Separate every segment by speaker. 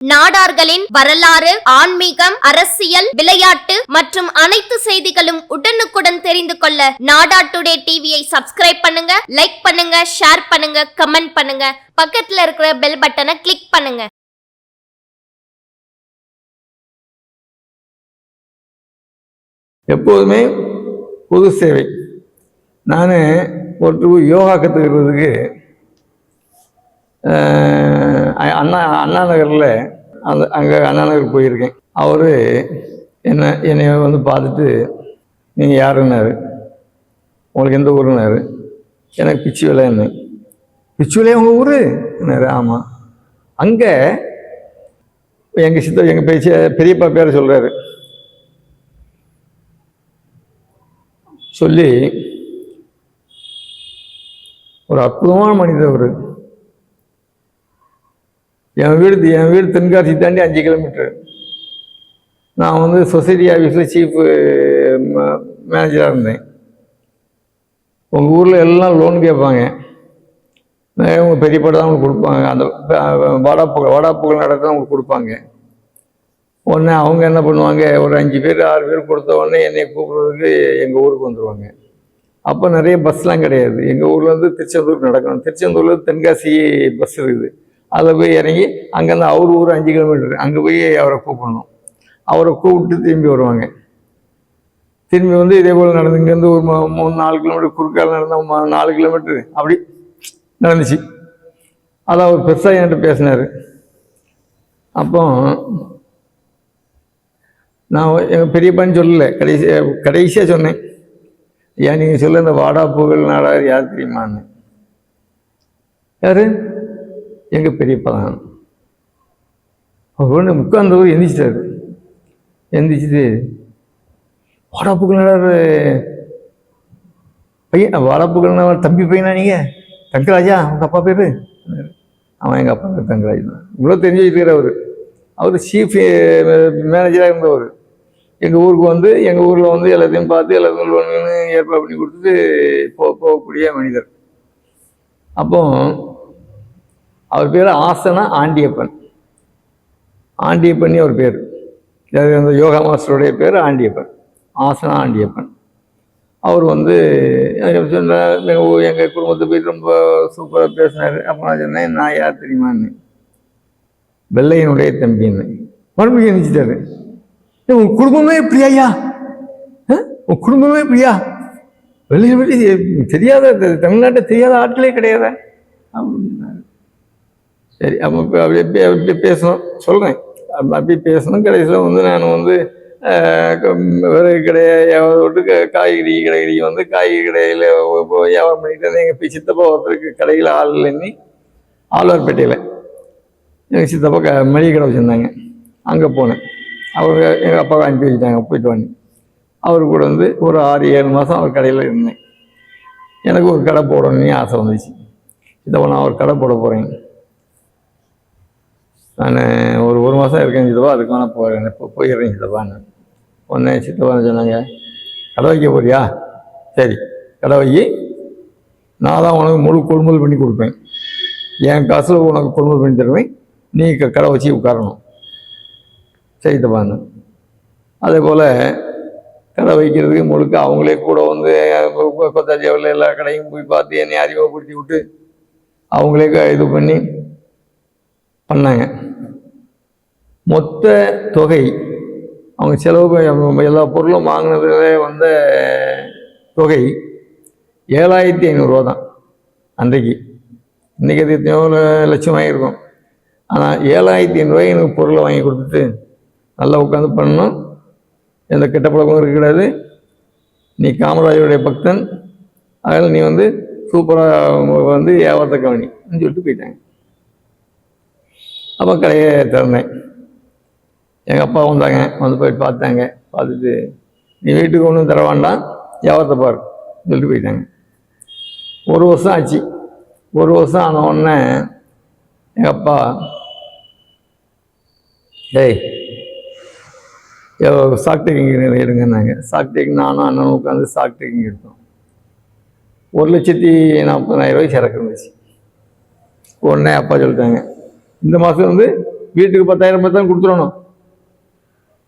Speaker 1: நாடார்களின் வரலாறு ஆன்மீகம் அரசியல் விளையாட்டு மற்றும் அனைத்து செய்திகளும் உடனுக்குடன் தெரிந்து கொள்ள நாடா டுடே டிவியை சப்ஸ்கிரைப் பண்ணுங்க லைக் பண்ணுங்க ஷேர் பண்ணுங்க கமெண்ட் பண்ணுங்க. பக்கத்துல இருக்கிற பெல் பட்டனை கிளிக் பண்ணுங்க.
Speaker 2: எப்போதுமே பொது சேவை. நான் ஒருத்தர் யோகா கற்றுக்கிறதுக்கு அண்ணா அண்ணா நகரில் அந்த அங்கே அண்ணா நகர் போயிருக்கேன். அவர் என்ன என்னை வந்து பார்த்துட்டு நீங்கள் யாருன்னாரு? உங்களுக்கு எந்த ஊருன்னாரு? எனக்கு பிச்சு விலைன்னு பிச்சு விலை உங்கள் ஊருன்னாரு ஆமாம் அங்கே எங்கள் சித்த எங்கள் பேச்ச பெரியப்பா பேரை சொல்கிறாரு சொல்லி ஒரு அற்புதமான மனிதர் அவர். என் வீடு என் வீடு தென்காசி தாண்டி அஞ்சு கிலோமீட்டர். நான் வந்து சொசைட்டி ஆஃபீஸில் சீஃபு மேனேஜராக இருந்தேன். உங்கள் ஊரில் எல்லாம் லோன் கேட்பாங்க. நிறைய உங்கள் பெரிய தான் உங்களுக்கு கொடுப்பாங்க. அந்த வாடா புகழ் வாடா புகழ் உங்களுக்கு கொடுப்பாங்க. உடனே அவங்க என்ன பண்ணுவாங்க ஒரு அஞ்சு பேர் ஆறு பேர் கொடுத்த உடனே என்னை கூப்பிட்றதுக்கு எங்கள் ஊருக்கு வந்துடுவாங்க அப்போ நிறைய பஸ்லாம் கிடையாது. எங்கள் ஊர்லேருந்து திருச்செந்தூருக்கு நடக்கணும். திருச்செந்தூர்லேருந்து தென்காசி பஸ் இருக்குது. அதில் போய் இறங்கி அங்கேருந்து அவர் ஊர் அஞ்சு கிலோமீட்டர் அங்கே போய் அவரை கூப்பிடணும். அவரை கூப்பிட்டு திரும்பி வருவாங்க. திரும்பி வந்து இதே போல் நடந்து இங்கேருந்து ஒரு மூணு நாலு கிலோமீட்டர் குறுக்கால் நடந்தால் நாலு கிலோமீட்டர் அப்படி நடந்துச்சு. அதை அவர் பெருசாக என்கிட்ட பேசினார். அப்போ நான் எங்கள் பெரியப்பான்னு சொல்லலை. கடைசி கடைசியாக சொன்னேன். ஏன் நீங்கள் சொல்ல இந்த வாடா புகழ் நாடார் யார் தெரியுமான்னு? யார்? எங்கள் பெரியப்பா தான். அவர் ஒன்று உட்கார்ந்தவர் எந்திரிச்சிட்டாரு. எந்திரிச்சிட்டு வாடா பையன் வாடா தம்பி பையனா நீங்கள் தங்கராஜா உங்கள் அப்பா பேர்? அவன் எங்கள் அப்பா பேர் தங்கராஜ் தான். இவ்வளோ தெரிஞ்சு வச்சுக்கிற அவர். அவர் சீஃப் மேனேஜராக eh, இருந்தவர். எங்கள் ஊருக்கு வந்து எங்கள் ஊரில் வந்து எல்லாத்தையும் பார்த்து எல்லாத்தையும் லோன் ஏற்பாடு பண்ணி கொடுத்துட்டு போ போகக்கூடிய மனிதர். அப்போ அவர் பேர் ஆசனா ஆண்டியப்பன். ஆண்டியப்பன் அவர் பேர். அது அந்த யோகா மாஸ்டருடைய பேர் ஆண்டியப்பன். ஆசனா ஆண்டியப்பன். அவர் வந்து எங்கள் குடும்பத்தை போய் ரொம்ப சூப்பராக பேசினார். அப்போ நான் சொன்னேன் நான் யார் தெரியுமான்னு. வெள்ளையனுடைய தம்பின்னு. மறுபடியும் நினச்சிட்டாரு உன் குடும்பமே இப்படியா உன் குடும்பமே இப்படியா? வெளியே பற்றி தெரியாத தமிழ்நாட்டை தெரியாத ஆட்களே கிடையாதா? அப்படின்னா சரி அப்போ இப்போ அப்படியே அப்படி அப்படியே பேசணும். சொல்கிறேன் அப்படியே பேசணும். கடைசியில் வந்து நான் வந்து ஆஹ், விறகு கடையை விட்டு காய்கறி கடைகறி வந்து காய்கறி கடையில் வியாபாரம் பண்ணிட்டு இருந்தேன். எங்கள் சித்தப்பா ஒருத்தருக்கு கடையில் ஆள் இல்லைன்னு ஆழ்வார்பேட்டையில். எங்கள் சித்தப்பா க மளிகை கடை வச்சுருந்தாங்க. அங்கே போனேன். அவங்க எங்கள் அப்பாவை அனுப்பி வச்சுட்டாங்க போயிட்டு வாங்க. அவர் கூட வந்து ஒரு ஆறு ஏழு மாதம் அவர் கடையில் இருந்தேன். எனக்கு ஒரு கடை போடணும்னு ஆசை வந்துச்சு. சித்தப்பா நான் ஒரு கடை போட போகிறேன் நான் ஒரு ஒரு மாதம் இருக்கேன் சித்தப்பா அதுக்கு வேணால் போகிறேன் இப்போ போயிடுறேன் சித்தப்பான்னு உடனே சித்தப்பான்னு சொன்னாங்க. கடை வைக்க போறியா? சரி கடை வை. நான் தான் உனக்கு முழு கொள்முதல் பண்ணி கொடுப்பேன். என் காசில் உனக்கு கொள்முதல் பண்ணி தருவேன். நீ கடை வச்சு உட்காரணும். சரி தப்பான்னு அதே போல் கடை வைக்கிறதுக்கு முழுக்க அவங்களே கூட வந்து கொத்தாச்சியாவில் எல்லா கடையும் போய் பார்த்து என்னை அறிமுகப்படுத்தி விட்டு அவங்களே க- இது பண்ணி பண்ணாங்க. மொத்த தொகை அவங்க செலவு ப- எல்லா பொருளும் வாங்கினதுலே வந்த தொகை ஏழாயிரத்தி ஐநூறுரூவா தான் அன்றைக்கு. இன்றைக்கி அது எத்தனையோ லட்சம் ஆகியிருக்கும் ஆனால் ஏழாயிரத்தி ஐநூறுரூவாய் எனக்கு பொருளை வாங்கி கொடுத்துட்டு நல்லா உட்காந்து பண்ணணும். எந்த கெட்ட பழக்கமும் இருக்கக்கூடாது நீ காமராஜருடைய பக்தன். அதில் நீ வந்து சூப்பராக வந்து வியாபாரத்தை கவனி. சொல்லிட்டு போயிட்டாங்க. அப்போ கடையை திறந்தேன். எங்கள் அப்பா வந்தாங்க வந்து போய் பார்த்தாங்க. பார்த்துட்டு நீ வீட்டுக்கு ஒன்றும் தர வேண்டாம் வியாபாரத்தை பாரு சொல்லிட்டு போயிட்டாங்க. ஒரு வருஷம் ஆச்சு. ஒரு வருஷம் ஆன உடனே எங்கள் அப்பா டேய் ஸ்டாக் டேக்கிங் எடுங்கன்னாங்க. ஸ்டாக் டேக்கிங் நானும் அண்ணனும் உட்காந்து ஸ்டாக் டேக்கிங் எடுத்தோம். ஒரு லட்சத்தி நாற்பதாயிரம் ரூபாய் சரக்கு இருந்துச்சு. உடனே அப்பா சொல்லிட்டாங்க இந்த மாதம் வந்து வீட்டுக்கு பத்தாயிரம் பத்தாயிரம் கொடுத்துடணும்.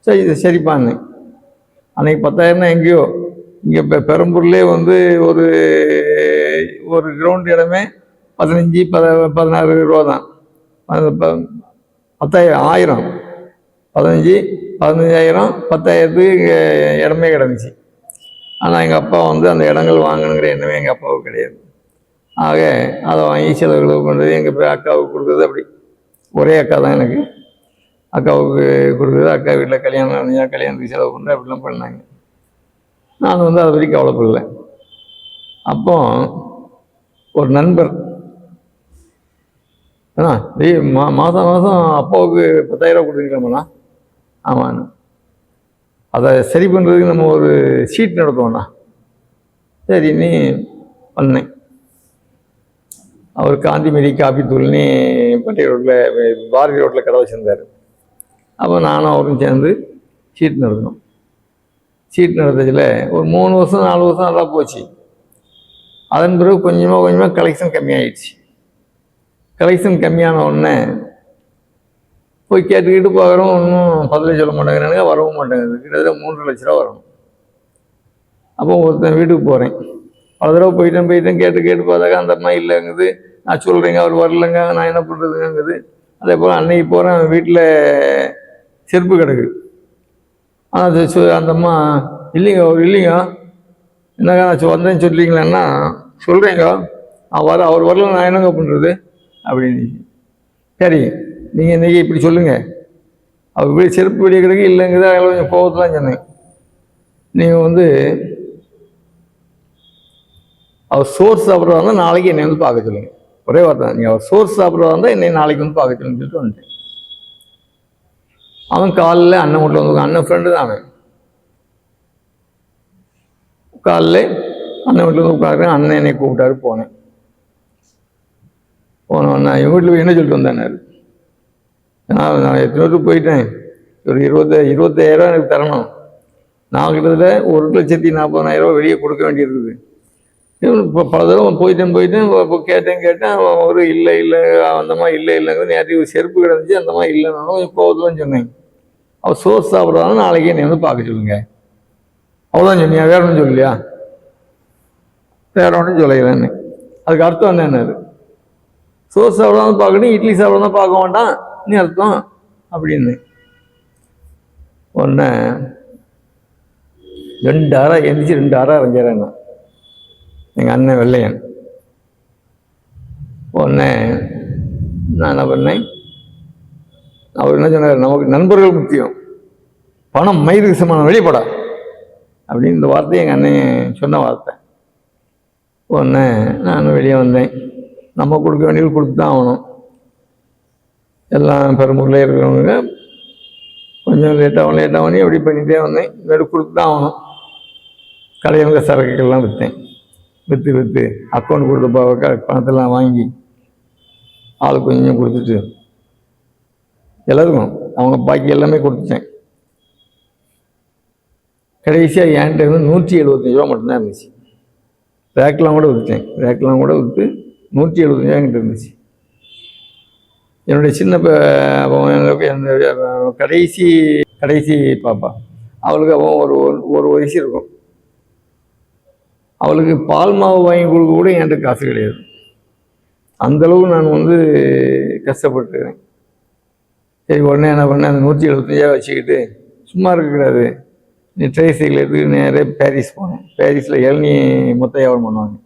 Speaker 2: சரி இது சரிப்பான்னு அன்னைக்கு பத்தாயிரம்னா எங்கேயோ இங்கே இப்போ பெரம்பூர்லேயே வந்து ஒரு ஒரு கிரவுண்ட் இடமே பதினஞ்சு பத பதினாறு ரூபா தான் பத்தாயிரம் ஆயிரம். பதினஞ்சு பதினஞ்சாயிரம் பத்தாயிரத்துக்கு இங்கே இடமே கிடந்துச்சு. ஆனால் எங்கள் அப்பா வந்து அந்த இடங்கள் வாங்கணுங்கிற எண்ணமே எங்கள் அப்பாவுக்கு கிடையாது. ஆக அதை வாங்கி செலவுகளுக்கு பண்ணுறது எங்கள் அக்காவுக்கு கொடுக்குறது அப்படி. ஒரே அக்கா தான் எனக்கு. அக்காவுக்கு கொடுக்குறது அக்கா வீட்டில் கல்யாணம் நடந்தா கல்யாணத்துக்கு செலவு பண்ணுறேன் அப்படிலாம் பண்ணாங்க. நான் வந்து அதை பற்றி கவலைப்படல. அப்போ ஒரு நண்பர் அண்ணா டேய் மா மாதம் மாதம் அப்பாவுக்கு பத்தாயிரரூவா கொடுத்துருக்கலாமண்ணா? ஆமாண்ணா. அதை சரி பண்ணுறதுக்கு நம்ம ஒரு சீட் நடத்துவோண்ணா சரி நீ பண்ணேன் அவர் காந்திமதி காப்பி தூள்னு ரோட்டில் பாரதி ரோட்டில் கடை வச்சுருந்தார். அப்போ நானும் அவரும் சேர்ந்து சீட் நடத்தினோம் சீட் நடத்ததில் ஒரு மூணு வருஷம் நாலு வருஷம் நல்லா போச்சு. அதன் பிறகு கொஞ்சமாக கொஞ்சமாக கலெக்ஷன் கம்மியாயிடுச்சு. கலெக்ஷன் கம்மியான உடனே போய் கேட்டுக்கிட்டு பார்க்குறோம் ஒன்றும் பதிலே சொல்ல மாட்டேங்கிறானுங்க வரவும் மாட்டேங்குது. கிட்டத்தட்ட மூன்று லட்ச ரூபா வரணும். அப்போ ஒருத்தன் வீட்டுக்கு போகிறேன் பல தடவை போயிட்டேன் போயிட்டேன் கேட்டு கேட்டு பார்த்தாக்கா அந்த அம்மா இல்லைங்குது. நான் சொல்கிறேங்க அவர் வரலங்க நான் என்ன பண்ணுறதுங்குது அதே போல் அன்னைக்கு போகிறேன் வீட்டில் செருப்பு கிடக்கு. அது சொ- அந்த அம்மா இல்லைங்க இல்லைங்க. என்னங்க நான் வந்தேன்னு சொல்லிங்களேன்னா சொல்கிறேங்க அவர் அவர் வரல நான் என்னங்க பண்ணுறது அப்படின்னு. சரி நீங்கள் இன்றைக்கி இப்படி சொல்லுங்கள் அவர் இப்படி செருப்பு வெளியே கிடக்கு இல்லைங்கிறத கொஞ்சம் கோவத்தில் தான் சொன்னேன். நீங்கள் வந்து அவர் சோர்ஸ் சாப்பிட்றதா இருந்தால் நாளைக்கு என்னை வந்து பார்க்க சொல்லுங்க. ஒரே வார்த்தை தான். நீங்கள் அவர் சோர்ஸ் சாப்பிட்றதா இருந்தால் என்னை நாளைக்கு வந்து பார்க்க சொல்லுங்கன்னு சொல்லிட்டு வந்துட்டேன். அவன் காலில் அண்ணன் வீட்டில் வந்து அண்ணன் ஃப்ரெண்டு தான். அவன் காலில் அண்ணன் வீட்டில் வந்து உட்காருறேன் அண்ணன் என்னை கூப்பிட்டாரு போனேன். போனோன்னா என் வீட்டில் போய் என்ன சொல்லிட்டு வந்தேன் நான் நான் எத்தனை பேருக்கு போயிட்டேன். ஒரு இருபத்த இருபத்தாயிரம் எனக்கு தரணும். நான் கிட்டத்தட்ட ஒரு லட்சத்தி நாற்பதாயிரம் வெளியே கொடுக்க வேண்டியிருக்குது. இப்போ பல தடவை போயிட்டேன் போயிட்டேன் இப்போ கேட்டேன் கேட்டேன். அவன் ஒரு இல்லை இல்லை அந்த மாதிரி இல்லை இல்லைங்கிற நேற்று செருப்பு கிடந்துச்சு அந்த மாதிரி இல்லைனாலும் கொஞ்சம் சொன்னேன். அவள் சோர்ஸ் சாப்பிட்றாங்க நாளைக்கே என்னை வந்து பார்க்க சொல்லுங்க. அவ்வளோதான் சொன்னியா வேற ஒன்றும் சொல்லலையா? வேற ஒன்றும் சொல்லலைன்னு அதுக்கு அர்த்தம் என்னன்னாரு சோறு சாப்பிடாம பார்க்கணும் இட்லி சாப்பிடாம பார்க்க வேண்டாம் நீ அர்த்தம்? அப்படின்னு. ஒன்று ரெண்டு அறை எந்திரிச்சு ரெண்டு அறை இறங்கிறேன் நான். எங்கள் அண்ணன் வெள்ளையன். உடனே நான் என்ன பண்ணேன்? அவர் என்ன சொன்னார்? நமக்கு நண்பர்கள் முக்கியம். பணம் மயிருக்கு சமானம் வெளிப்படா. அப்படின்னு இந்த வார்த்தை எங்கள் அண்ணன் சொன்ன வார்த்தை. உடனே நான் வெளியே வந்தேன். நம்ம கொடுக்க வேண்டியது கொடுத்து தான் ஆகணும். எல்லாம் பெரும்பூரில் இருக்கிறவங்க கொஞ்சம் லேட்டாகவும் லேட்டாகவும் எப்படி பண்ணிகிட்டே வந்தேன். இல்லாட்டி கொடுத்து தான் ஆகணும். கடையில் சரக்குகள்லாம் விற்றேன் விற்று விற்று அக்கௌண்ட் கொடுத்து ப- பணத்தெல்லாம் வாங்கி ஆள் கொஞ்சம் கொடுத்துட்டு எல்லாருக்கும் அவங்க பாக்கி எல்லாமே கொடுத்துட்டேன். கடைசியாக என்கிட்ட இருந்து நூற்றி எழுபத்தஞ்சு ரூபா மட்டும்தான் இருந்துச்சு. ரேக்கெலாம் கூட விற்றுட்டேன் ரேக்கெலாம் கூட விற்று நூற்றி எழுபத்தஞ்சு என்கிட்ட இருந்துச்சு. என்னுடைய சின்ன அவன் கடைசி கடைசி பாப்பா. அவளுக்கு அவன் ஒரு ஒரு- ஒரு வயசு இருக்கும். அவளுக்கு பால் மாவு வாங்கி கொடுக்க கூட என்கிட்ட காசு கிடையாது. அந்தளவு நான் வந்து கஷ்டப்பட்டுருக்கேன் சரி உடனே என்ன பண்ணேன்? அந்த நூற்றி எழுபத்தஞ்சா வச்சுக்கிட்டு சும்மா இருக்கக்கூடாது. நீ ட்ரை சைக்கிள் எடுத்துக்கிட்டு நேராக பாரிஸ் போனேன். பாரிஸில் இளநீ மொத்த வியாபாரம் பண்ணுவாங்க.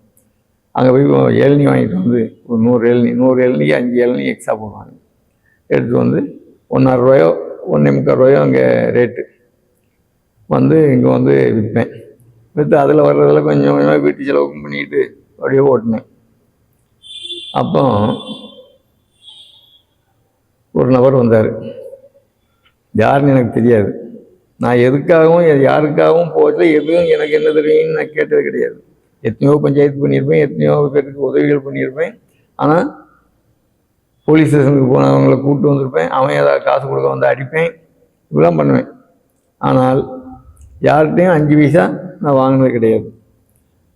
Speaker 2: அங்கே போய் இளநீ வாங்கிட்டு வந்து ஒரு நூறு இளநி நூறு இளநிக்கு அஞ்சு இளநீ எக்ஸ்ட்ரா போடுவாங்க. எடுத்து வந்து ஒன்றரை ரூபாயோ ஒன்றே முக்கால் ரூபாயோ அங்கே ரேட்டு வந்து இங்கே வந்து விற்பேன். விற்று அதில் வர்றதில் கொஞ்சம் கொஞ்சமாக வீட்டு செலவுக்கும் பண்ணிக்கிட்டு அப்படியே ஓட்டினேன். அப்போ ஒரு நபர் வந்தார். யாருன்னு எனக்கு தெரியாது. நான் எதுக்காகவும் யாருக்காகவும் போகல எதுவும் எனக்கு என்ன தெரியும்னு நான் கேட்டது கிடையாது. எத்தனையோ பஞ்சாயத்து பண்ணியிருப்பேன் எத்தனையோ பேருக்கு உதவிகள் பண்ணியிருப்பேன். ஆனால் போலீஸ் ஸ்டேஷனுக்கு போனவங்களை கூப்பிட்டு வந்திருப்பேன். அவன் ஏதாவது காசு கொடுக்க வந்து அடிப்பேன். இப்படிலாம் பண்ணுவேன். ஆனால் யார்கிட்டையும் அஞ்சு பைசா நான் வாங்கினது கிடையாது.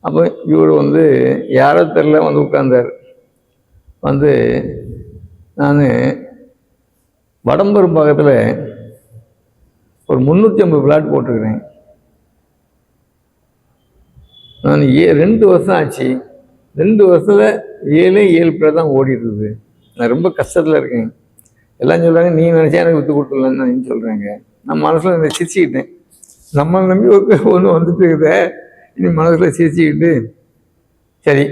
Speaker 2: அப்போ இவர் வந்து யாரோ தெரில வந்து உட்கார்ந்தார். வந்து நான் வடம்பரும் பக்கத்தில் ஒரு முந்நூற்றி ஐம்பது பிளாட் போட்டிருக்கிறேன். நான் ஏ ரெண்டு வருஷம் ஆச்சு. ரெண்டு வருஷத்தில் ஏழே ஏழு பேர் தான் ஓடிடுது நான் ரொம்ப கஷ்டத்தில் இருக்கேன். எல்லாம் சொல்கிறாங்க நீ நினச்சா எனக்கு விற்று கொடுத்துடலான்னு சொல்கிறாங்க நான் மனசில் சிரிச்சுக்கிட்டேன். நம்மளை நம்பி ஒரு ஒன்று வந்துட்டு இருக்குதே இனி மனசில் சிரிச்சுக்கிட்டு சரி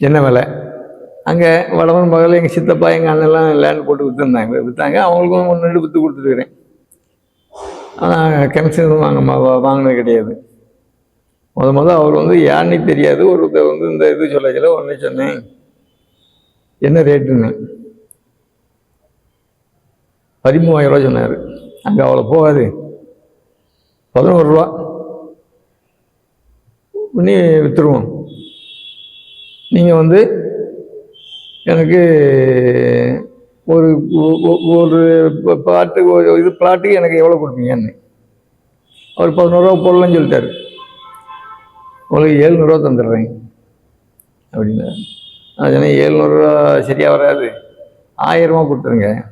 Speaker 2: என்ன விலை? அங்கே வடவன் மகள் எங்கள் சித்தப்பா எங்கள் அண்ணெல்லாம் லேண்ட் போட்டு விற்றுருந்தாங்க விற்றாங்க அவங்களுக்கும் ஒன்று ரெண்டு விற்று கொடுத்துருக்குறேன். ஆனால் கமிஷன் வாங்க வாங்கினது கிடையாது. முத முத அவர் வந்து யாருன்னு தெரியாது. ஒருத்தர் வந்து இந்த இது சொல்ல சொல்ல ஒன்றே சொன்னேன். என்ன ரேட்டுன்னு பதிமூவாயிரம் ரூபா சொன்னார். அங்கே அவ்வளோ போகாது. பதினோரு ரூபா. பண்ணி விற்றுருவோம் நீங்கள் வந்து எனக்கு ஒரு ஒரு ப- பாட்டுக்கு ஒரு இது பிளாட்டுக்கு எனக்கு எவ்வளோ கொடுப்பீங்கன்னு. அவர் பதினோருவா போடலன்னு சொல்லிட்டார். உங்களுக்கு ஏழ்நூறுவா தந்துடுறேன். அப்படின்னா. நான் சொன்னேன் ஏழ்நூறுவா சரியாக வராது. ஆயிரரூவா கொடுத்துருங்க.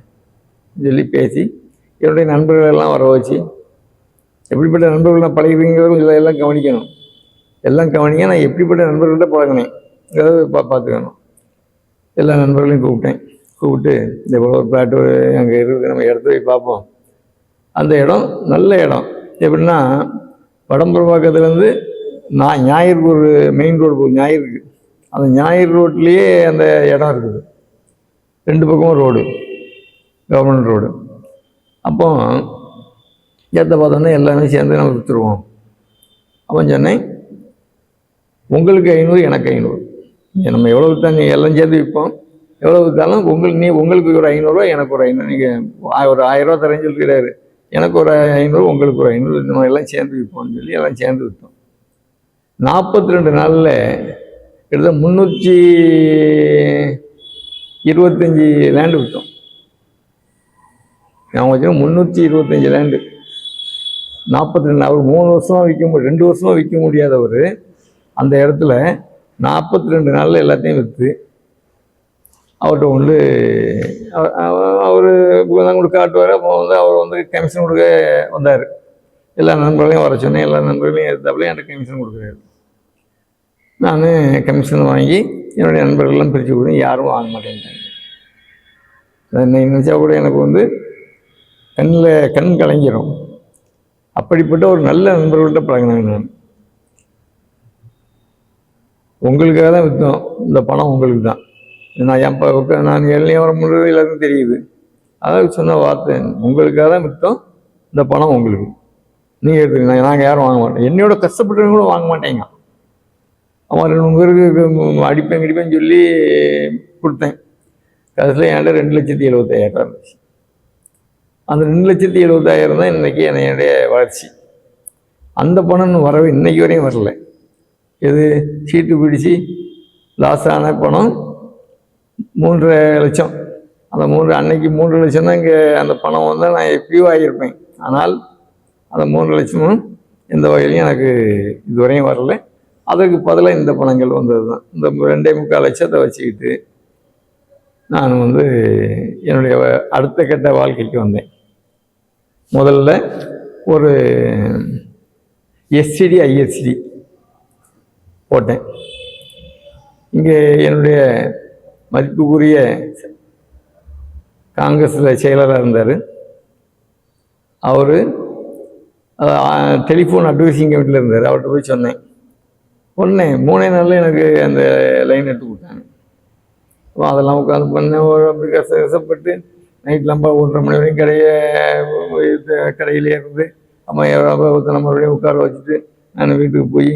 Speaker 2: சொல்லி பேசி என்னுடைய நண்பர்கள் எல்லாம் வர வச்சு எப்படிப்பட்ட நண்பர்கள்லாம் பழகிறீங்கிறதும் இதை எல்லாம் கவனிக்கணும். எல்லாம் கவனிங்க நான் எப்படிப்பட்ட நண்பர்கள்ட்ட பழகினேன். அதாவது பா பார்த்துக்கணும். எல்லா நண்பர்களையும் கூப்பிட்டேன். கூப்பிட்டு இந்த இவ்வளோ ஒரு பிளாட்டு அங்கே இருக்குது நம்ம இடத்த போய் பார்ப்போம். அந்த இடம் நல்ல இடம். எப்படின்னா வடம்புறம்பாக்கத்துலேருந்து நான் ஞாயிறு ஒரு மெயின் ரோடு போகுது ஞாயிறுக்கு அந்த ஞாயிறு ரோட்லேயே அந்த இடம் இருக்குது. ரெண்டு பக்கமும் ரோடு கவர்மெண்ட் ரோடு அப்போ ஏற்ற பார்த்தோன்னா எல்லாமே சேர்ந்து நம்ம விற்றுருவோம் அவன் சொன்னேன் உங்களுக்கு ஐநூறு எனக்கு ஐநூறு. நம்ம எவ்வளோ தாங்க எல்லாம் சேர்ந்து விற்போம். எவ்வளோ விற்றாலும் உங்களுக்கு நீ உங்களுக்கு ஒரு ஐநூறுரூவா எனக்கு ஒரு ஐநூறு. நீங்கள் ஒரு ஆயிரரூவா தரேன்னு சொல்லிக்கிறாரு. எனக்கு ஒரு ஐநூறு உங்களுக்கு ஒரு ஐநூறு. நம்ம எல்லாம் சேர்ந்து விற்போம்னு சொல்லி எல்லாம் சேர்ந்து விற்றோம் நாற்பத்தி ரெண்டு நாளில் கிட்டத்தட்ட முந்நூற்றி இருபத்தஞ்சி லேண்டு விற்றோம் நான் வச்சு முந்நூற்றி இருபத்தஞ்சி லேண்டு நாற்பத்தி ரெண்டு அவர் மூணு வருஷமாக விற்க முடியும் ரெண்டு வருஷமாக விற்க முடியாதவர். அந்த இடத்துல நாற்பத்தி ரெண்டு நாளில் எல்லாத்தையும் விற்று அவர்கிட்ட வந்து அவர் தான் கொடுக்க காட்டுவார். அப்போ வந்து அவர் வந்து கமிஷன் கொடுக்க வந்தார். எல்லா நண்பர்களையும் வர சொன்னேன். எல்லா நண்பர்களையும் எடுத்தாப்புல எனக்கு கமிஷன் கொடுக்குறாரு. நான் கமிஷன் வாங்கி என்னுடைய நண்பர்கள்லாம் பிரித்து கொடுத்து யாரும் வாங்க மாட்டேன்ட்டாங்க. அதை நினச்சா கூட எனக்கு வந்து கண்ணில் கண் கலங்கிரும். அப்படிப்பட்ட ஒரு நல்ல நண்பர்கள்ட்ட பழகினேன் நான். உங்களுக்காக தான் விற்றோம் இந்த பணம் உங்களுக்கு தான். நான் என் நான் எல்லையும் வர முடியாது எல்லாத்தையும் தெரியுது. அதாவது சொன்ன வார்த்தை. உங்களுக்காக தான் விற்றோம் இந்த பணம் உங்களுக்கு. நீங்கள் எடுத்துக்கங்க நாங்கள் யாரும் வாங்க மாட்டோம். என்னையோட கஷ்டப்பட்டவங்க கூட வாங்க மாட்டேங்க. அவன் ரெண்டு மூணு பேருக்கு அடிப்பேன் கிடிப்பேன்னு சொல்லி கொடுத்தேன். கடைசியில் என்கிட்ட ரெண்டு லட்சத்தி எழுபத்தாயிரம் இருந்துச்சு. அந்த ரெண்டு லட்சத்தி எழுபதாயிரம் தான் இன்றைக்கி என்னுடைய வளர்ச்சி. அந்த பணம் வரவே இன்னைக்கு வரையும் வரல. இது சீட்டு பிடிச்சி லாஸ் ஆன பணம் மூன்றரை லட்சம். அந்த மூன்று அன்னைக்கு மூன்று லட்சம் தான் இங்கே அந்த பணம் வந்து நான் எப்பயோ ஆகியிருப்பேன். ஆனால் அந்த மூன்று லட்சமும் எந்த வகையிலையும் எனக்கு இதுவரையும் வரல. அதற்கு பதிலாக இந்த பணங்கள் வந்தது தான் இந்த ரெண்டே முக்கால் லட்சத்தை வச்சுக்கிட்டு நான் வந்து என்னுடைய அடுத்த கட்ட வாழ்க்கைக்கு வந்தேன். முதல்ல ஒரு எஸ்சிடி ஐஎஸ்டி போட்டேன். இங்கே என்னுடைய மதிப்புக்குரிய காங்கிரஸில் செயலராக இருந்தார். அவர் டெலிஃபோன் அட்வைசிங் கமிட்டியில் இருந்தார். அவர்கிட்ட போய் சொன்னேன். உடனே மூணே நாளில் எனக்கு அந்த லைன் எடுத்து கொடுத்தாங்க. அதெல்லாம் உட்காந்து பண்ணேன். அப்படி கஷ்ட கஷ்டப்பட்டு நைட் நம்ம ஒன்றரை மணி வரைக்கும் கடையை கடையில் இருந்து அம்மா ஒருத்தனை மறுபடியும் உட்கார வச்சுட்டு நான் வீட்டுக்கு போய்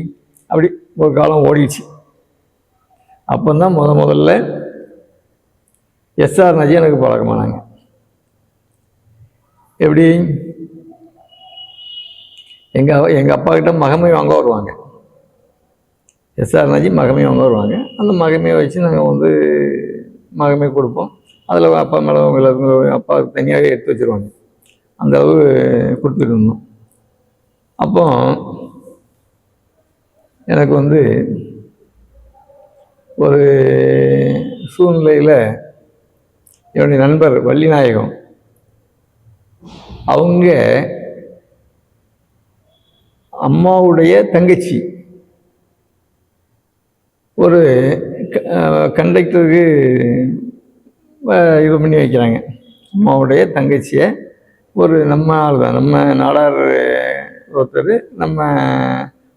Speaker 2: அப்படி ஒரு காலம் ஓடிடுச்சு. அப்போ தான் முத முதல்ல எஸ்ஆர் நஜி எனக்கு பழக்கமானாங்க. எப்படி? எங்கள் எங்கள் அப்பா கிட்ட மகமை வாங்க வருவாங்க. எஸ்ஆர் நஜி மகமை வாங்க வருவாங்க. அந்த மகமையை வச்சு நாங்கள் வந்து மகமை கொடுப்போம். அதில் அப்பா மேலே அவங்க அப்பா தனியாகவே எடுத்து வச்சுருவாங்க. அந்த அளவு கொடுத்துட்டு இருந்தோம். அப்போ எனக்கு வந்து ஒரு சூழ்நிலையில் என்னுடைய நண்பர் வள்ளிநாயகம் அவங்க அம்மாவுடைய தங்கச்சி. ஒரு கண்டக்டருக்கு இது பண்ணி வைக்கிறாங்க. அம்மாவுடைய தங்கச்சியை ஒரு நம்ம ஆள் தான் நம்ம நாடார் ஒருத்தர் நம்ம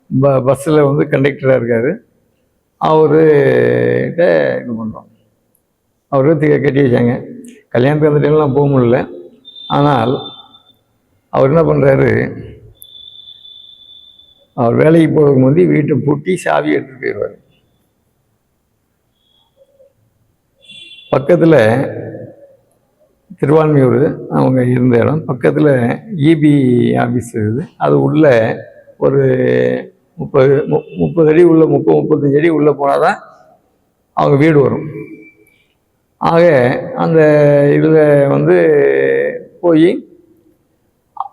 Speaker 2: ப பஸ்ஸில் வந்து கண்டக்டராக இருக்கார். அவர்கிட்ட இது பண்ணுறோம் அவர் கட்டி வச்சாங்க கல்யாணத்துக்கு அந்த டைம்லாம் போக முடியல. ஆனால் அவர் என்ன பண்ணுறாரு அவர் வேலைக்கு போகிறதுக்கு முந்தி வீட்டை பூட்டி சாவி எடுத்துகிட்டு போயிடுவார். பக்கத்தில் திருவான்மியூர் அவங்க இருந்த இடம். பக்கத்தில் இபி ஆஃபீஸ் இருக்குது. அது உள்ளே ஒரு முப்பது மு- முப்பது அடி உள்ள முப்பது முப்பத்தஞ்சு அடி உள்ளே போனால் தான் அவங்க வீடு வரும். ஆக அந்த இதில் வந்து போய்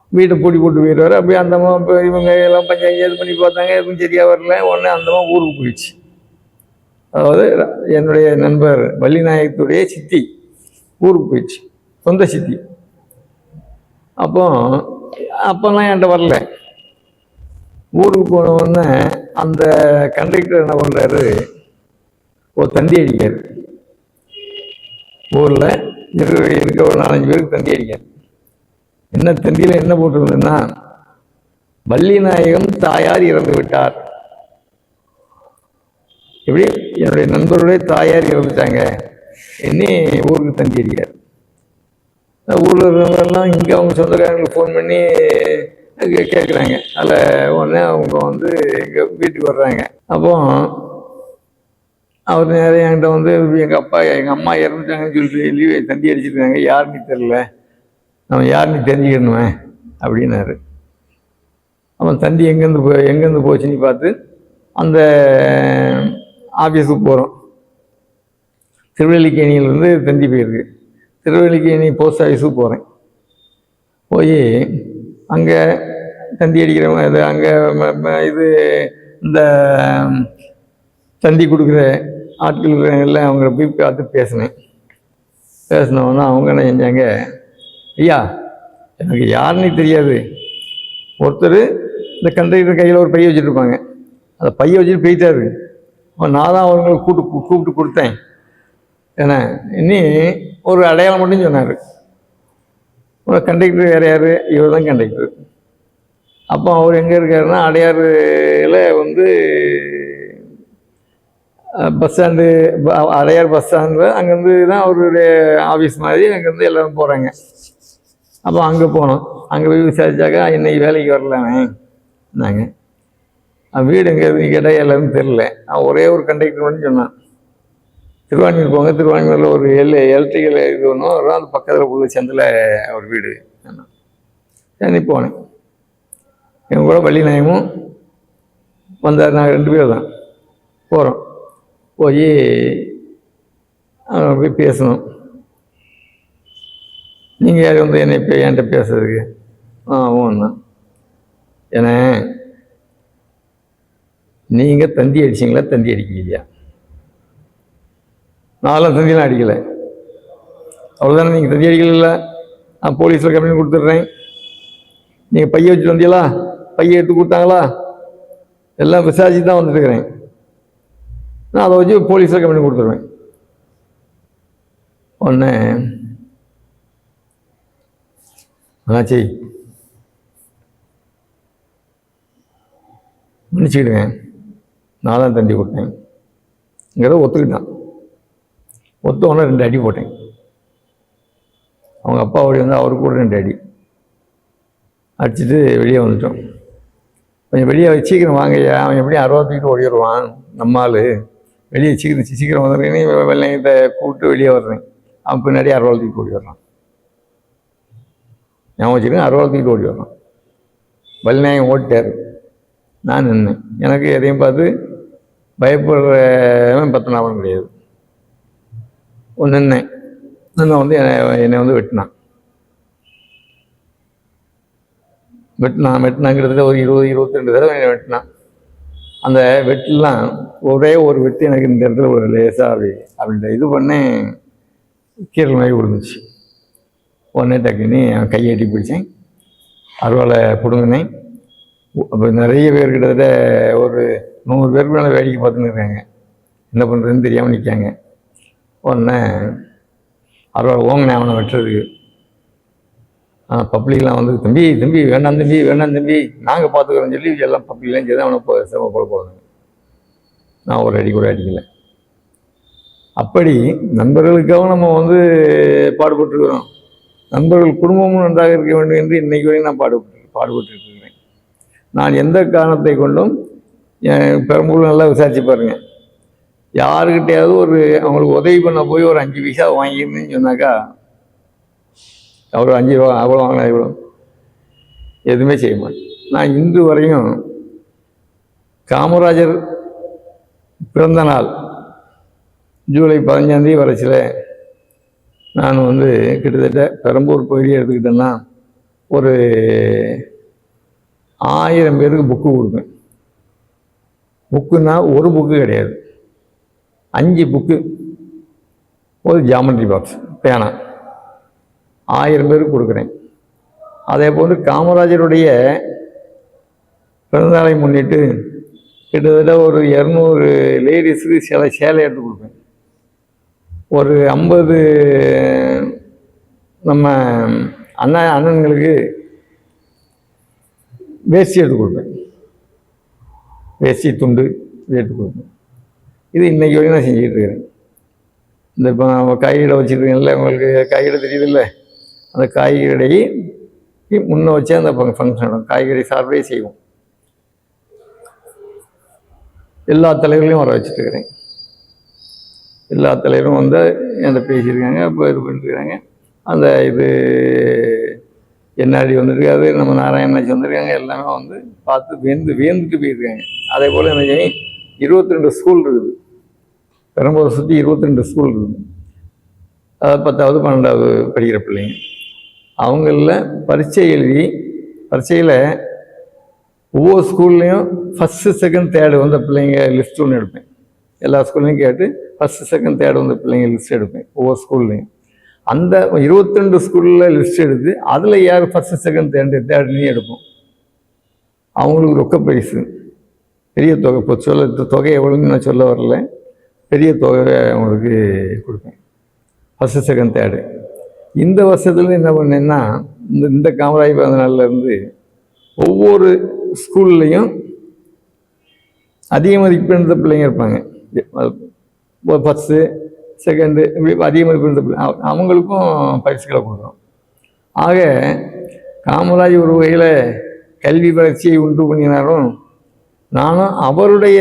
Speaker 2: வீட்டை பூட்டி போட்டு போயிடுவார். அப்படியே அந்தமாக இப்போ இவங்க எல்லாம் பஞ்சாயத்து பண்ணி பார்த்தாங்க. எதுவும் சரியாக வரல. உடனே அந்தமாக ஊருக்கு போயிடுச்சு. அதாவது என்னுடைய நண்பர் வள்ளிநாயகத்துடைய சித்தி ஊருக்கு போயிடுச்சு சொந்த சித்தி. அப்போ அப்போல்லாம் என்கிட்ட வரல. ஊருக்கு போன உடனே அந்த கண்டக்டர் என்ன பண்ணுறாரு ஒரு தந்தி அடிக்காரு ஊரில் இருக்கிற இருக்க ஒரு நாலஞ்சு பேருக்கு தந்தி அடிக்காரு என்ன தந்தியில் என்ன போட்டிருந்ததுன்னா வள்ளிநாயகம் தாயார் இறந்து விட்டார் எப்படி? என்னுடைய நண்பருடைய தாயார் இறந்துட்டாங்க. என்ன ஊருக்கு தங்கியிருக்கார் ஊரில் இருக்கிறவங்கெல்லாம் இங்கே அவங்க சொந்தக்காரங்களுக்கு ஃபோன் பண்ணி கேட்குறாங்க அதில் உடனே அவங்க வந்து எங்கள் வீட்டுக்கு வர்றாங்க. அப்போ அவர் நேரம் என்கிட்ட வந்து எங்கள் அப்பா எங்கள் அம்மா இறந்துட்டாங்கன்னு சொல்லிட்டு லீவ் தந்தி அடிச்சிருக்காங்க. யாருன்னு தெரில நம்ம யாருன்னு தெரிஞ்சுக்கணுமே அப்படின்னாரு. அவன் தந்தி எங்கேருந்து போ எங்கேருந்து போச்சுன்னு பார்த்து அந்த ஆஃபீஸுக்கு போகிறோம் திருவள்ளிக்கேணியிலேருந்து தந்தி போயிருக்கு. திருவள்ளிக்கேணி போஸ்ட் ஆஃபீஸுக்கு போகிறேன் போய் அங்கே தந்தி அடிக்கிறவங்க இது அங்கே இது இந்த தந்தி கொடுக்குற ஆட்கள் இருக்கிறாங்கல்ல அவங்கள போய் பார்த்து பேசினேன். பேசினவொன்னே அவங்க என்ன செஞ்சாங்க ஐயா எனக்கு யாருன்னு தெரியாது. ஒருத்தர் இந்த கண்டக்டர் கையில் ஒரு பைய வச்சுருப்பாங்க அந்த பைய வச்சுட்டு போயிட்டாரு. நான் தான் அவங்களை கூப்பிட்டு கூப்பிட்டு கொடுத்தேன். ஏன்னா இனி ஒரு அடையாளம் மட்டும் சொன்னார். ஒரு கண்டக்டர் வேறு யார்? இவர் தான் கண்டக்டர் அப்போ அவர் எங்கே இருக்காருன்னா அடையாறில் வந்து பஸ் ஸ்டாண்டு அடையார் பஸ் ஸ்டாண்டில் அங்கேருந்து தான் அவருடைய ஆஃபீஸ் மாதிரி அங்கேருந்து எல்லோரும் போகிறாங்க அப்போ அங்கே போனோம். அங்கே போய் விசாரிச்சாக்கா இன்னைக்கு வேலைக்கு வரலாமே நாங்கள் வீடு எங்கே இருக்குன்னு கேட்டால் தெரில அவன் ஒரே ஒரு கண்டக்டர் மட்டும் சொன்னான். திருவான்மையூர் போங்க திருவான்மையூரில் ஒரு எல் எலக்ட்ரிக்கல் இது ஒன்றும் வரும் பக்கத்தில் உள்ள சந்தில் அவர் வீடு. சொன்னான். சரி போனேன் என் கூட வள்ளி நாயமும் வந்தார். நாங்கள் ரெண்டு பேர் தான். போகிறோம் போய் போய் பேசணும். நீங்கள் யார் வந்து என்னை இப்போ என்கிட்ட பேசுறதுக்கு? ஆ ஒன்றா ஏன்னா நீங்கள் தந்தி அடிச்சிங்களா தந்தி அடிக்கலையா? நான்லாம் தந்திலாம் அடிக்கலை. அவ்வளோதானே நீங்கள் தந்தி அடிக்கல நான் போலீஸில் கம்ப்ளைண்ட் கொடுத்துட்றேன். நீங்கள் பைய வச்சு வந்தீங்களா? பைய எடுத்து கொடுத்தாங்களா? எல்லாம் விசாரிச்சு தான் வந்துட்டுருக்கிறேன். நான் அதை வச்சு போலீஸில் கம்ப்ளைண்ட் கொடுத்துருவேன். ஒன்று ஆச்சு. மன்னிச்சுக்கிடுவேன் நான் தான் தந்தி கொடுத்தேன் இங்கே ஒத்துக்கிட்டான். ஒத்த உடனே ரெண்டு அடி போட்டேன். அவங்க அப்பா ஓடி வந்து அவருக்கு கூட ரெண்டு அடி. அடிச்சுட்டு வெளியே வந்துட்டோம். கொஞ்சம் வெளியே சீக்கிரம் வாங்கய்யா அவன் எப்படியும் அறுபத்திட்டு ஓடிடுவான்? நம்ம ஆள். வெளியே சீக்கிரம் சீக்கிரம் வந்துடுறேன்னு வெள்ளையத்தை கூப்பிட்டு வெளியே வர்றேன். அவன் பின்னாடி அறுபத்திட்டு ஓடி வர்றான் ஞாபகம் வச்சுருக்கேன் அறுபத்திட்டு ஓடி வர்றான் வல்நாயகம் ஓட்டார் நான் நின்னேன். எனக்கு எதையும் பார்த்து பயப்படுறவன் பத்தனாவன் கிடையாது. ஒன்று நின்னேன் நின்று வந்து என்னை என்னை வந்து வெட்டினான். வெட்டினான் வெட்டினான் கிட்டத்தட்ட ஒரு இருபது இருபத்தி ரெண்டு தடவை என்னை வெட்டினான். அந்த வெட்டிலாம் ஒரே ஒரு வெட்டு எனக்கு இந்த இடத்துல ஒரு லேசாக அப்படி அப்படின்ற இது பண்ணேன் கீரல் மாதிரி விழுந்துச்சு. உடனே டக்குன்னு அவன் கையை எட்டி பிடிச்சேன். அருவாளை பிடுங்கினேன். அப்போ நிறைய பேர் கிட்டத்தட்ட ஒரு நூறு பேருக்கு மேலே வேடிக்கை பார்த்துன்னு இருக்காங்க. என்ன பண்ணுறதுன்னு தெரியாமல் நிற்காங்க ஒன்று அறுபது ஓங்கினேன் அவனை வெட்டுறதுக்கு. பப்ளிக்லாம் வந்து தம்பி தம்பி வேண்டாம் தம்பி வேண்டாம் தம்பி நாங்கள் பார்த்துக்குறோம்னு சொல்லி எல்லாம் பப்ளிக்லாம் சேர்ந்து அவனை போ சிரம போகிறாங்க நான் ஒரு அடி கூட அடிக்கலை. அப்படி நண்பர்களுக்காக நம்ம வந்து பாடுபட்டுருக்கிறோம். நண்பர்கள் குடும்பமும் நன்றாக இருக்க வேண்டும் என்று இன்றைக்கு வரையும் நான் பாடுபட்டு பாடுபட்டு இருக்கிறேன். நான் எந்த காரணத்தை கொண்டும் பெரம்பூர் நல்லா விசாரிச்சு பாருங்க. யாருக்கிட்டையாவது ஒரு அவங்களுக்கு உதவி பண்ண போய் ஒரு அஞ்சு பைசா வாங்கியிருந்தேன்னு சொன்னாக்கா அவ்வளோ அஞ்சு ரூபா அவ்வளோ வாங்கினா இவ்வளோ எதுவுமே செய்ய மாட்டேன். நான் இன்று வரையும் காமராஜர் பிறந்த நாள் ஜூலை பதினஞ்சாந்தேதி வரைச்சில் நான் வந்து கிட்டத்தட்ட பெரம்பூர் பகுதியை எடுத்துக்கிட்டேன்னா ஒரு ஆயிரம் பேருக்கு புக்கு கொடுப்பேன். புக்குன்னா ஒரு புக்கு கிடையாது. அஞ்சு புக்கு. ஒரு ஜாமெண்ட்ரி பாக்ஸ் பேனா. ஆயிரம் பேருக்கு கொடுக்குறேன். அதே போன்று காமராஜருடைய பிறந்தநாளை முன்னிட்டு கிட்டத்தட்ட ஒரு இரநூறு லேடிஸுக்கு சில சேலை எடுத்து கொடுப்பேன். ஒரு ஐம்பது நம்ம அண்ணா அண்ணன்களுக்கு வேஷ்டி எடுத்து கொடுப்பேன். வேஷ்டி துண்டு வேட்டு கொடுக்கும் இது இன்றைக்கி வரைக்கும் நான் செஞ்சுக்கிட்டு இருக்கிறேன். இந்த இப்போ நம்ம காய்கறி வச்சுருக்கீங்கல்ல உங்களுக்கு காய்கறி தெரியுதுல்ல? அந்த காய்கறியை முன்னே வச்சே அந்த ஃபங்க்ஷன் நடக்கும். காய்கறி சார்பே செய்வோம். எல்லா தலைவர்களையும் வர வச்சுட்டுருக்கிறேன் எல்லா தலைவரும் வந்து என்கிட்ட பேசியிருக்காங்க இப்போ இது பண்ணிருக்கிறாங்க அந்த இது என்ஆர்டி வந்திருக்காரு நம்ம நாராயணாச்சி வந்திருக்காங்க எல்லாமே வந்து பார்த்து வியந்து வியந்துட்டு போயிருக்காங்க. அதே போல் எனக்கு இருபத்தி ரெண்டு ஸ்கூல் இருக்குது. பெரம்பூரை சுற்றி இருபத்தி ரெண்டு ஸ்கூல் இருக்குது. அதாவது பத்தாவது பன்னெண்டாவது படிக்கிற பிள்ளைங்க. அவங்களில் பரீட்சை எழுதி பரீட்சையில் ஒவ்வொரு ஸ்கூல்லையும் ஃபஸ்ட்டு செகண்ட் தேர்டு வந்த பிள்ளைங்க லிஸ்ட் ஒன்று எடுப்பேன். எல்லா ஸ்கூல்லையும் கேட்டு ஃபஸ்ட்டு செகண்ட் தேர்டு வந்த பிள்ளைங்க லிஸ்ட் எடுப்பேன் ஒவ்வொரு ஸ்கூல்லையும் அந்த இருபத்தி ரெண்டு ஸ்கூலில் லிஸ்ட் எடுத்து அதில் யார் ஃபஸ்ட்டு செகண்ட் தேர்ட் தேர்டுன்னு எடுப்போம். அவங்களுக்கு ரொக்க பரிசு பெரிய தொகை இப்போ சொல்ல தொகை எவ்வளோன்னு நான் சொல்ல வரல. பெரிய தொகை அவங்களுக்கு கொடுப்பேன். ஃபஸ்ட்டு செகண்ட் தேர்டு இந்த வருஷத்துல என்ன பண்ணேன்னா இந்த இந்த காமராஜ் பிறந்த நாள்லேருந்து ஒவ்வொரு ஸ்கூல்லையும் அதிக மதிப்பு எடுத்த பிள்ளைங்க இருப்பாங்க. ஃபஸ்ட்டு செகண்டு இப்படி அதிக மதிப்பு பிள்ளை. அவங்களுக்கும் பரிசுகளை கொடுக்குறோம் ஆக காமராஜ் ஒரு வகையில் கல்வி வளர்ச்சியை உண்டு பண்ணினாலும் நானும் அவருடைய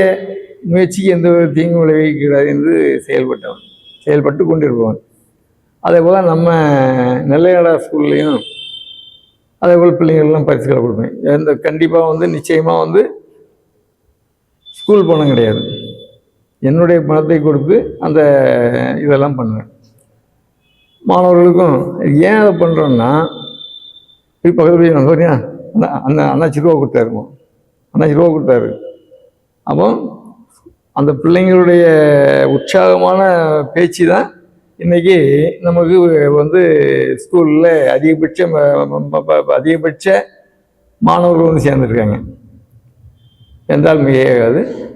Speaker 2: முயற்சிக்கு எந்த ஒரு தீங்கும் விளைவிக்கிறார் என்று செயல்பட்டவன் செயல்பட்டு கொண்டிருப்பவன். அதே போல் நம்ம நெல்லையாடா ஸ்கூல்லையும் அதே போல் பிள்ளைங்கள்லாம் பரிசுகளை கொடுப்பேன். எந்த கண்டிப்பாக வந்து நிச்சயமாக வந்து ஸ்கூல் போனோம் கிடையாது. என்னுடைய பணத்தை கொடுத்து அந்த இதெல்லாம் பண்ணுவேன். மாணவர்களுக்கும் ஏன் அதை பண்ணுறோன்னா போய் பக்கத்தில் போய் நான் சொல்றியா அண்ணா அண்ணா அண்ணாச்சி ரூபா கொடுத்தாருமோ அண்ணாச்சி ரூபா கொடுத்தாரு. அப்போ அந்த பிள்ளைங்களுடைய உற்சாகமான பேச்சு தான் இன்னைக்கு நமக்கு வந்து ஸ்கூலில் அதிகபட்ச ம- ம- அதிகபட்ச மாணவர்கள் வந்து சேர்ந்துருக்காங்க. என்றால் மிகையாகாது.